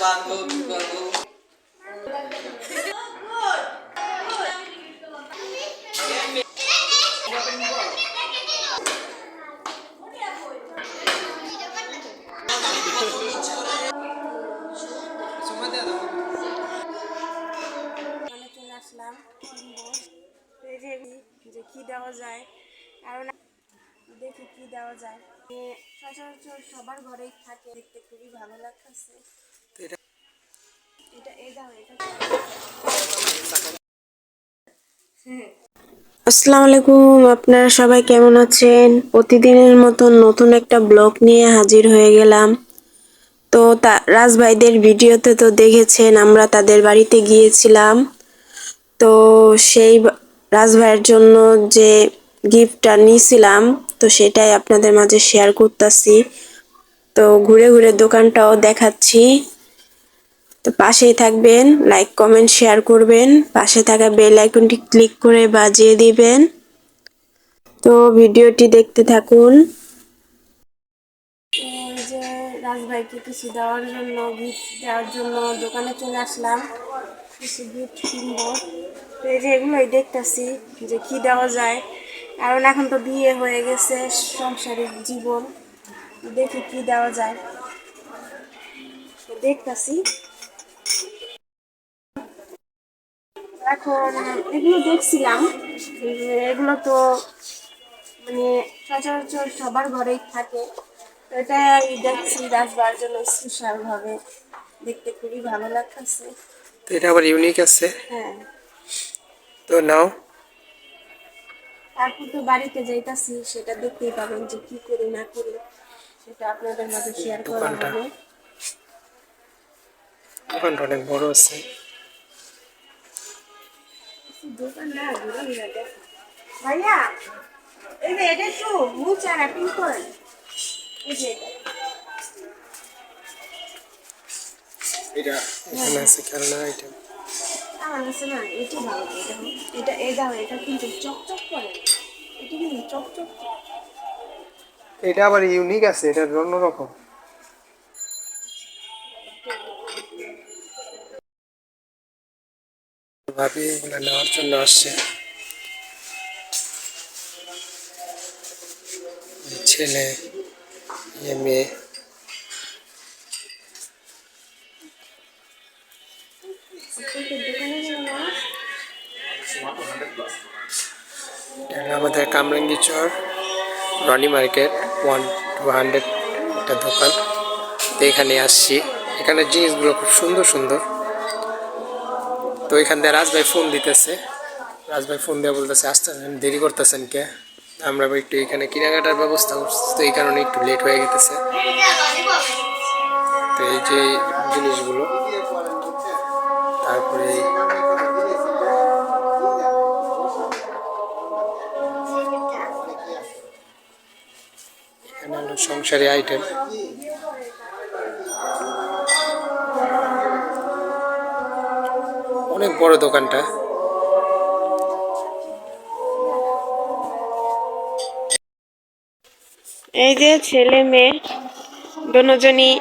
পারব কি করব দোকানে আসসালামু আলাইকুম, আপনারা সবাই কেমন আছেন? প্রতিদিনের মতন নতুন একটা ব্লগ নিয়ে হাজির হয়ে গেলাম। তো তা রাজভাইদের ভিডিওতে তো দেখেছেন, আমরা তাদের বাড়িতে গিয়েছিলাম। তো সেই রাজভাইয়ের জন্য যে গিফটটা নিয়েছিলাম, তো সেটাই আপনাদের মাঝে শেয়ার করতেছি। তো ঘুরে ঘুরে দোকানটাও দেখাচ্ছি। তো পাশেই থাকবেন লাইক কমেন্ট শেয়ার করবেন। পাশে থাকা বেল আইকনটি ক্লিক করে বাজিয়ে দিবেন। তো ভিডিওটি দেখতে থাকুন। যে রাজভাইকে কিছু দেওয়ার জন্য গিফট দেওয়ার জন্য দোকানে চলে আসলাম। কিছু গিফট কিনবো। তো এই যে এগুলোই দেখতেছি যে কি দেওয়া যায়। কারণ এখন তো বিয়ে হয়ে গেছে সংসারিক জীবন। দেখি কি দেওয়া যায়। দেখতাছি। এখন এগুলো দেখছিলাম এগুলো তো মানে সচরাচর সবার ঘরেই থাকে। তো এটা দেখছি রাজবার জন্য স্পেশাল ভাবে। দেখতে খুবই ভালো লাগতেছে। তো এটা আবার ইউনিক আছে। হ্যাঁ। তো নাও। তারপর তো বাড়িতে যাইতাছি সেটা দেখতেই পাবেন যে কি করি না করি সেটা আপনাদের মাঝে শেয়ার করা। হবে। দোকানটা অনেক বড় আছে। ভাইয়া এই যে এটা করেন। এই যে এটা। এখানে আছে খেলনা আইটেম আমার কাছে না এটি ভালো এটা এটা এই দাও এটা কিন্তু চকচক করে। এটা কিন্তু চকচক। এটা আবার ইউনিক আছে এটা অন্যরকম। ভাবি এগুলো নেওয়ার জন্য আসছে। ছেলে মেয়ে। আমাদের Kamrangi Char, Roni market, one two hundred একটা দোকান। তো এখানে আসছি। এখানে জিনিসগুলো খুব সুন্দর সুন্দর। তো এখান থেকে রাজভাই ফোন দিতেছে। রাজভাই ফোন দিয়ে বলতেছে আসতেছেন দেরি করতেছেন কে? আমরা একটু এখানে কেনাকাটার ব্যবস্থা করছি তো, এই কারণে একটু লেট হয়ে গেতেছে। তো এই যে জিনিসগুলো, তারপরে সংসারী আইটেম অনেক বড় দোকানটা। এই যে ছেলে মেয়ে, দুজনই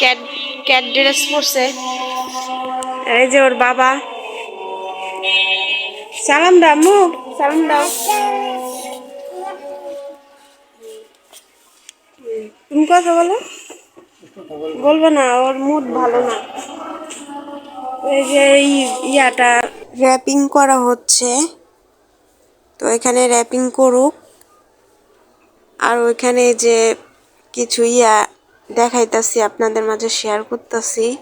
ক্যাট ক্যাট ড্রেস পরছে। এই যে ওর বাবা। সালাম দাও, মু, সালাম দাও। তুমি কথা বলো। বলব না, ওর মুড ভালো না। এই ইয়াটা র্যাপিং করা হচ্ছে। তো এখানে র্যাপিং করুক। আর ওইখানে যে কিছু ইয়া দেখাইতাছি, আপনাদের মাঝে শেয়ার করতেছি।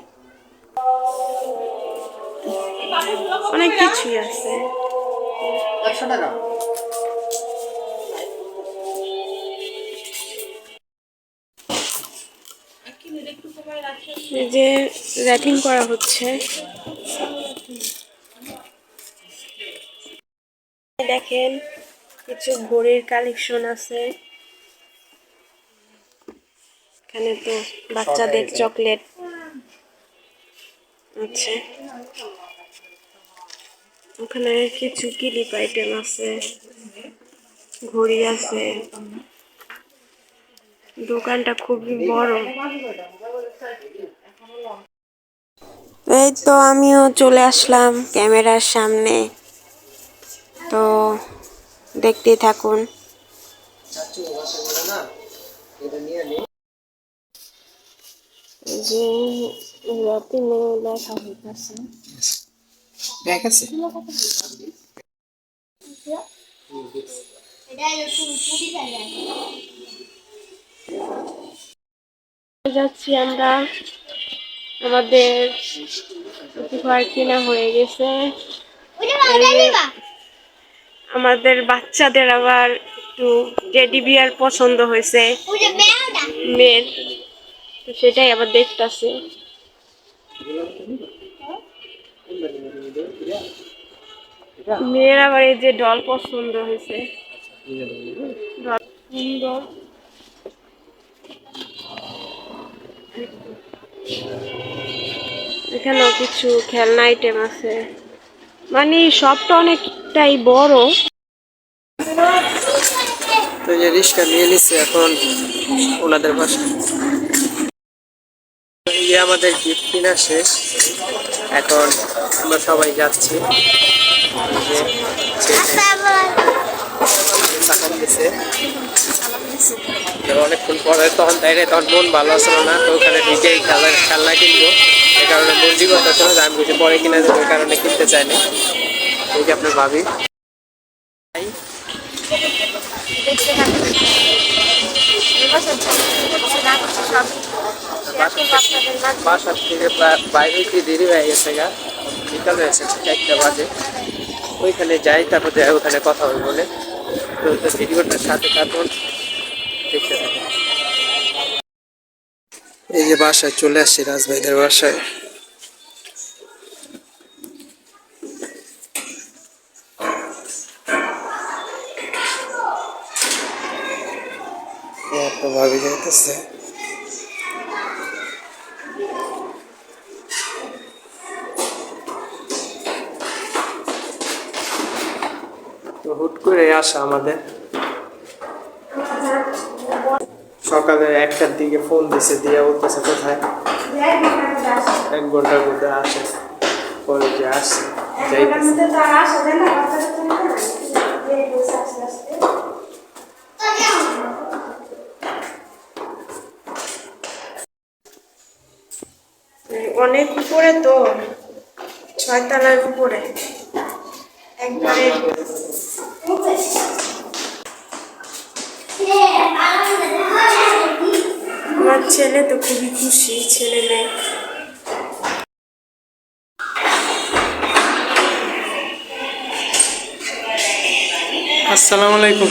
অনেক কিছুই আছে। একশো টাকা। এই যে র্যাপিং করা হচ্ছে। দেখেন কিছু ঘড়ির কালেকশন আছে। এখানে তো বাচ্চাদের চকলেট আছে। ওখানে কিছু কিলিপ আইটেম আছে। ঘড়ি আছে। দোকানটা খুবই বড়। এই তো আমিও চলে আসলাম ক্যামেরার সামনে। তো দেখতেই থাকুন। যে রতিনে লেখা হইতাছে। ব্যাগ আছে? যাচ্ছি আমরা। আমাদের উপহার কিনা হয়ে গেছে। আমাদের বাচ্চাদের আবার একটু টেডি বিয়ার পছন্দ হয়েছে। মেয়ের। তো সেটাই আবার দেখতাছে। মেয়ের আবার এই যে ডল পছন্দ হয়েছে। ডল সুন্দর এখানেও কিছু খেলনা আইটেম আছে। মানে শপটা অনেকটাই বড়। তো যে রিক্সা নিয়ে নিচ্ছে এখন ওনাদের বাসায়। এই যে আমাদের গিফট কিনা শেষ। এখন আমরা সবাই যাচ্ছি। অনেকক্ষণ পরে তখন তাই তখন মন ভালো আসলো না, তো ওখানে ঢুকেই খেলা খেলনা কিনবো। কারণে মর্জি করতেছিল যে আমি কিছু পরে কিনা যাব কারণে কিনতে চাইনি এই যে আপনার ভাবি। বাসার থেকে বাইরে কি দেরি হয়ে গেছে গা? বিকাল হয়েছে চারটা বাজে। ওইখানে যাই, তারপর ওখানে কথা হবে বলে। তো ভিডিওটার সাথে তারপর দেখতে থাকুন। এই যে বাসায় চলে আসছি রাজভাইদের বাসায়। ভাবি যাইতেছে। হুট করে আসা আমাদের। সকালে একটার দিকে ফোন দিছে দিয়ে বলতেছে কোথায়? এক ঘণ্টার মধ্যে আসে। পরে যে আসছে যাইতেছে অনেক উপরে তো ছয় তলার উপরে। একবারে আমার ছেলে তো খুবই খুশি ছেলে মেয়ে। আসসালামু আলাইকুম।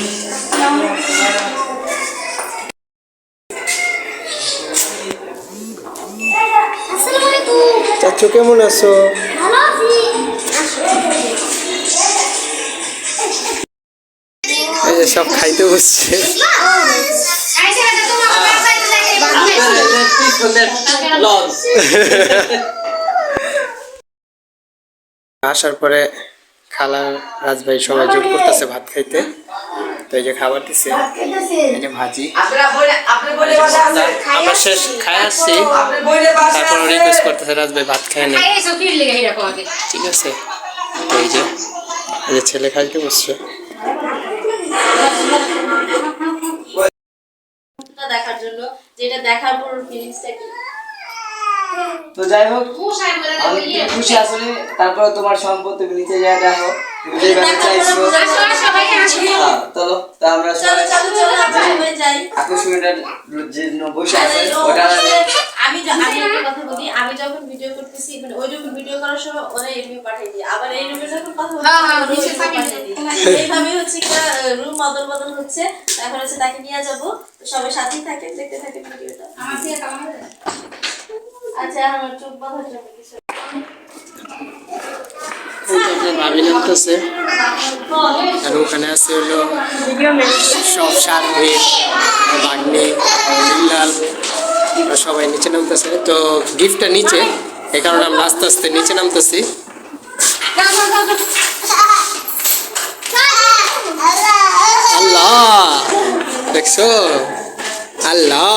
চাচু কেমন আছো? এই যে সব খাইতে বসছে। আসার পরে খালা রাজভাই সবাই জোর করতেছে ভাত খাইতে। তো এই যে খাবার দিছে এই যে ভাজি। আমরা শেষ খাই আসছি। তারপর রিকোয়েস্ট করতেছে রাজভাই ভাত খায় না ঠিক আছে। তো এই যে এই যে ছেলে খাইতে বসছে। দেখার জন্য যেটা দেখার পর ফিলিংসটা কি? তো যাই হোক আমি খুশি আসলে তারপর তোমার সম্পদ তুমি নিচে যা দেখো তুমি যেভাবে চাইছো হ্যাঁ, চলো তা আমরা সবাই যে বসে আছে ওটা আমি একটা কথা বলি আমি যখন ভিডিও করতেছি মানে ওই রুমে ভিডিও করার সময় ওরা এই পাঠিয়ে দিই আবার এই রুমে যখন কথা বলছি ওরা ওই room এ পাঠিয়ে দিই। এইভাবে হচ্ছে একটা রুম বদল বদল হচ্ছে। এখন হচ্ছে তাকে নিয়ে যাব। সবাই সাথেই থাকে দেখতে থাকে ভিডিওটা আচ্ছা আমার চোখ বাঁধার জন্য কিছু। ভাবি নামতেছে আর ওখানে আছে হলো সব সার্ভে বাগনি আর সবাই নিচে নামতেছে। তো গিফটটা নিচে, এ কারণে আমরা আস্তে আস্তে নিচে নামতেছি। আল্লাহ! দেখছ? আল্লাহ!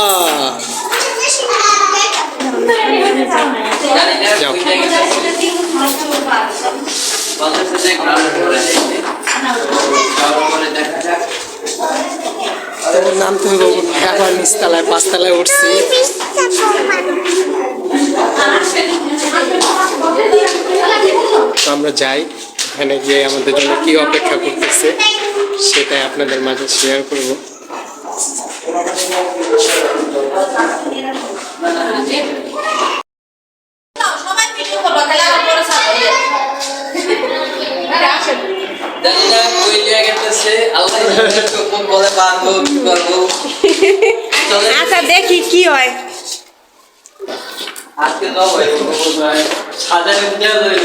তো নামতে হবে এখন নিচতলায় পাঁচতলায় উঠছি আমরা যাই ওখানে গিয়ে আমাদের জন্য কি অপেক্ষা করতেছে, সেটাই আপনাদের মাঝে শেয়ার করব। সবাই আল্লাহ জানে বলে পারব কি চলে আচ্ছা দেখি কি হয়। আজকে তো হয় সাজানো দেওয়া হইল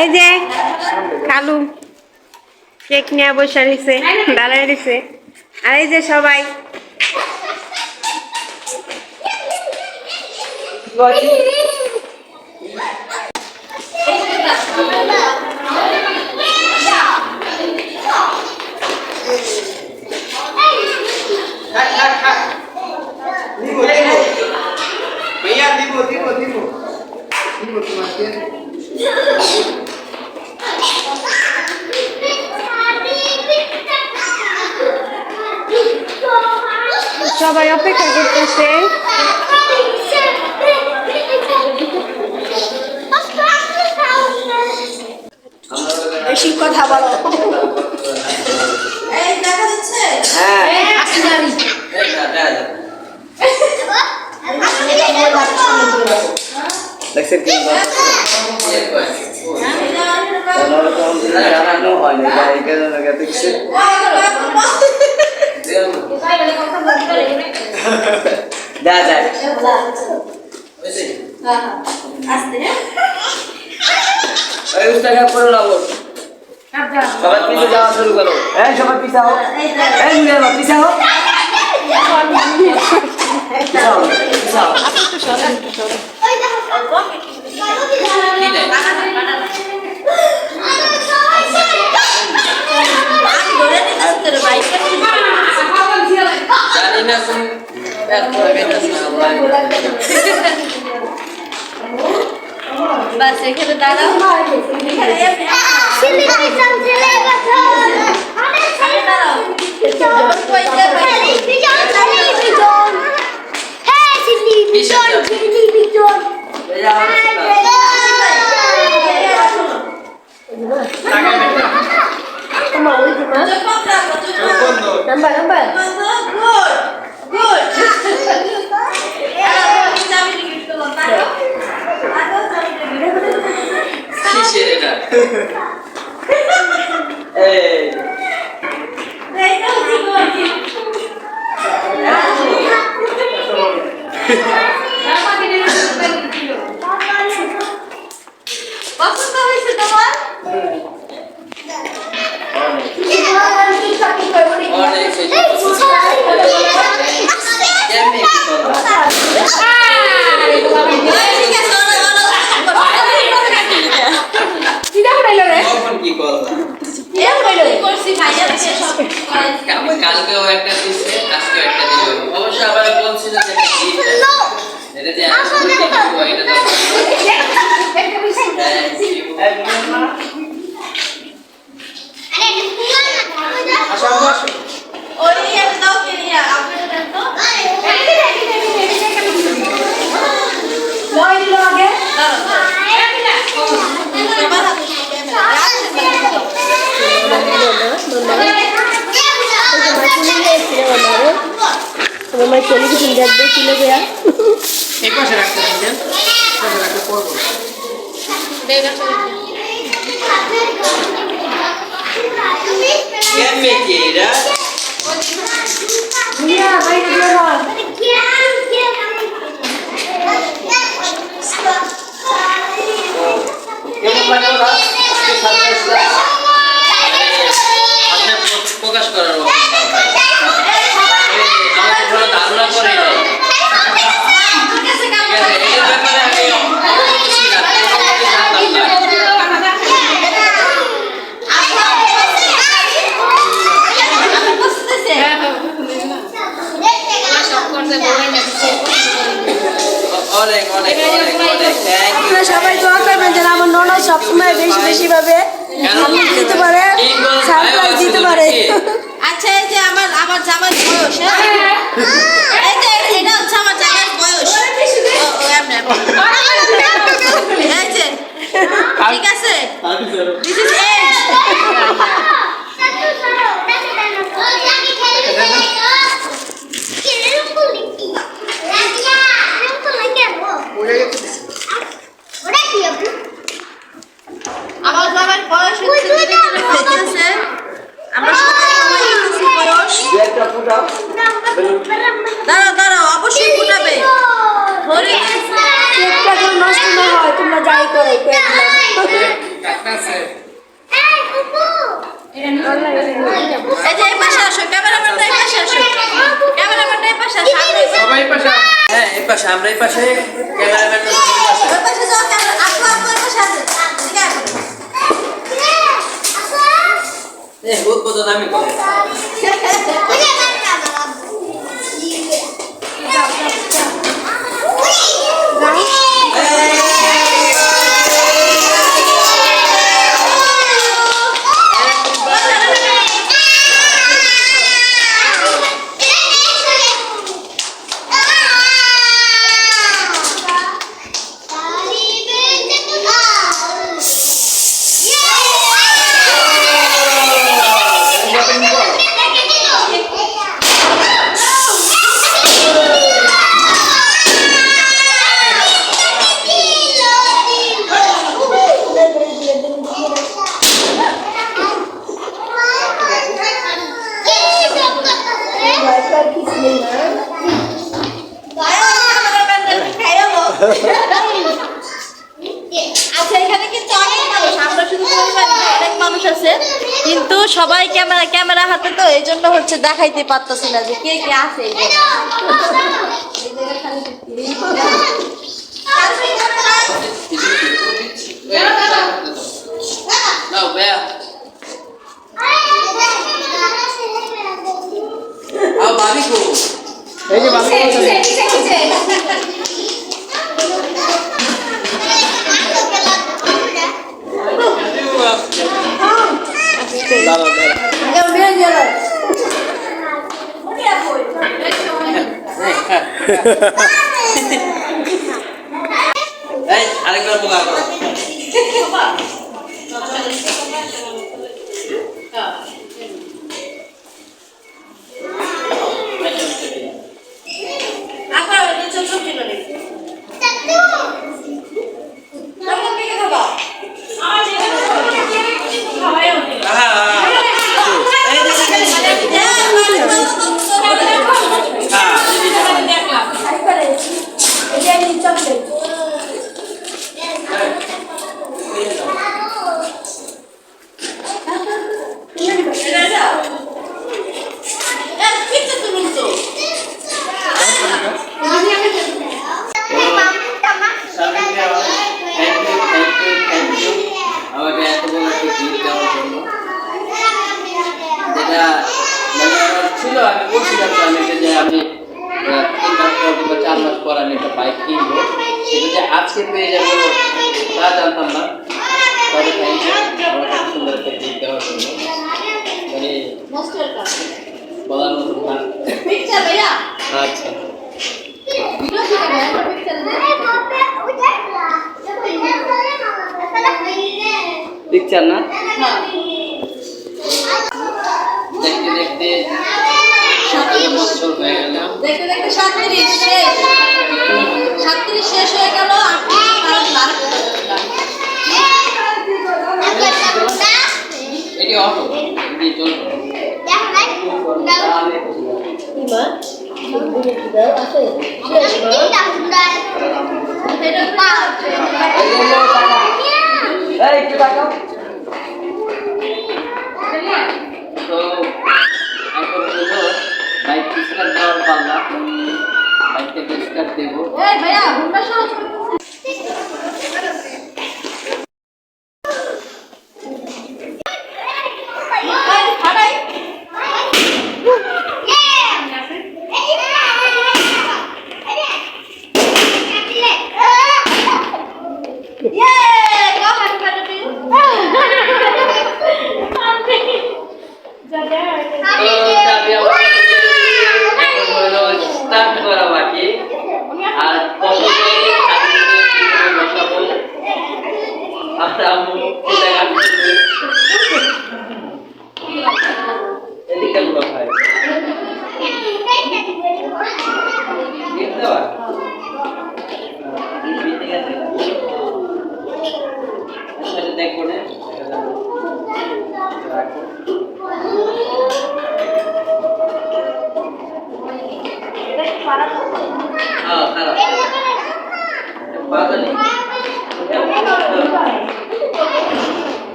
এই যে কালু কেক নিয়ে বসে রয়েছে দাঁড়ায় রয়েছে। আর এই যে সবাই। भैया অপেক্ষা করতেছে বেশি কথা বলো হ্যাঁ দেখছেন কি জানানো হয়নি তাই এই কারণে দেখছে যা যা এই উস্তাদ করো না বল সবাই পিছে যাওয়া শুরু করো এই সবাই পিছা হও এই মুড়ে না পিছা হও পিছা হও পিছা হও জানি না কোন এক করে গেছে না বাস এখানে দাঁড়াও এখানে নাম্বার নাম্বার কিসের এটা এই পছন্দ হয়েছে তোমার অনেক সেই কেমনি কি করবা কখন কি করবা আমি কালকেও একটা দিচ্ছে আজকেও একটা দিল অবশ্য আবার বলছিল যে। এটা দাও। হ্যাঁ, দিব। তোমার টেলিভিশন দেখবে তুলে দেয়া এই পাশে রাখতে পারবেন পাশে রাখতে পড়ব কেমনে কি প্রকাশ করার দারুণ করে ফুটাও দাঁড়াও দাঁড়াও অবশ্যই ফুটাবে। কেকটা যেন নষ্ট না হয় তোমরা যাই করো এই যে এই পাশে আসো ক্যামেরাম্যানটা এই পাশে আসো। ক্যামেরাম্যানটা এই পাশে আসো আমরা এই সবাই পাশে হ্যাঁ এই পাশে আমরা এই পাশে ক্যামেরাম্যান ওই পাশে যাও ক্যামেরা আসো। আসো ওই পাশে আসো। ঠিক আছে এই উদ্বোধন আমি করি আচ্ছা এখানে কিন্তু অনেক মানুষ আমরা শুধু পরিবার না, অনেক মানুষ আছে কিন্তু সবাই ক্যামেরা ক্যামেরা হাতে তো এই জন্য হচ্ছে দেখাইতে পারতেছি না যে কে কে আছে এই যে বাবা এই আরেকবার বোকা করো আপনার ওই ছোট ছোট কিলো নেই কেমন দিকে খাবা হ্যাঁ এই যে thank you thank you thank you আমাকে এত বড় একটা গিফট দেওয়ার জন্য যেটা মানে আমার ছিল আমি বলছিলাম তো আমি যে আমি আহ, তিন মাস পর কিংবা চার মাস পর আমি একটা বাইক কিনবো। সেটা যে আজকে পেয়ে যাব তা জানতাম না। তবে থ্যাংক ইউ আমাকে এত সুন্দর একটা গিফট দেওয়ার জন্য। মানে বলার মতো ভালো পিকচার ভাইয়া? আচ্ছা। ভিডিও থেকে ভাইয়া পিকচার পিকচার না? হ্যাঁ। দেখতে দেখতে সতেরো বছর হয়ে গেল দেখতে দেখতে সাতত্রিশ শেষ সাতত্রিশ শেষ হয়ে গেল আপনি এটি অটো এটি চলবে এই একটু তাকাও স্টার্ট দেওয়ার পাল্লা বাইকটাকে স্টার্ট দেবো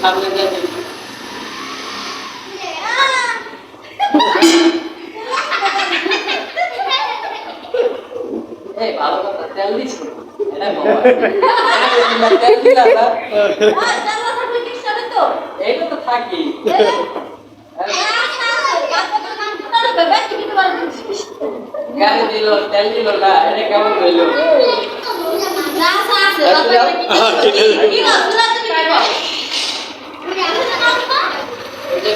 সামনে যায় তো থাকি গাড়ি দিল তেল দিল না এটা কেমন হইল? আচ্ছা,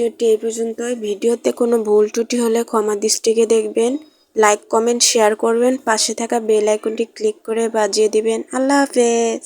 ভিডিওটি এই পর্যন্তই। ভিডিওতে কোনো ভুল ত্রুটি হলে ক্ষমা দৃষ্টিকে দেখবেন লাইক কমেন্ট শেয়ার করবেন। পাশে থাকা বেল আইকনটি ক্লিক করে বাজিয়ে দিবেন। আল্লাহ হাফেজ।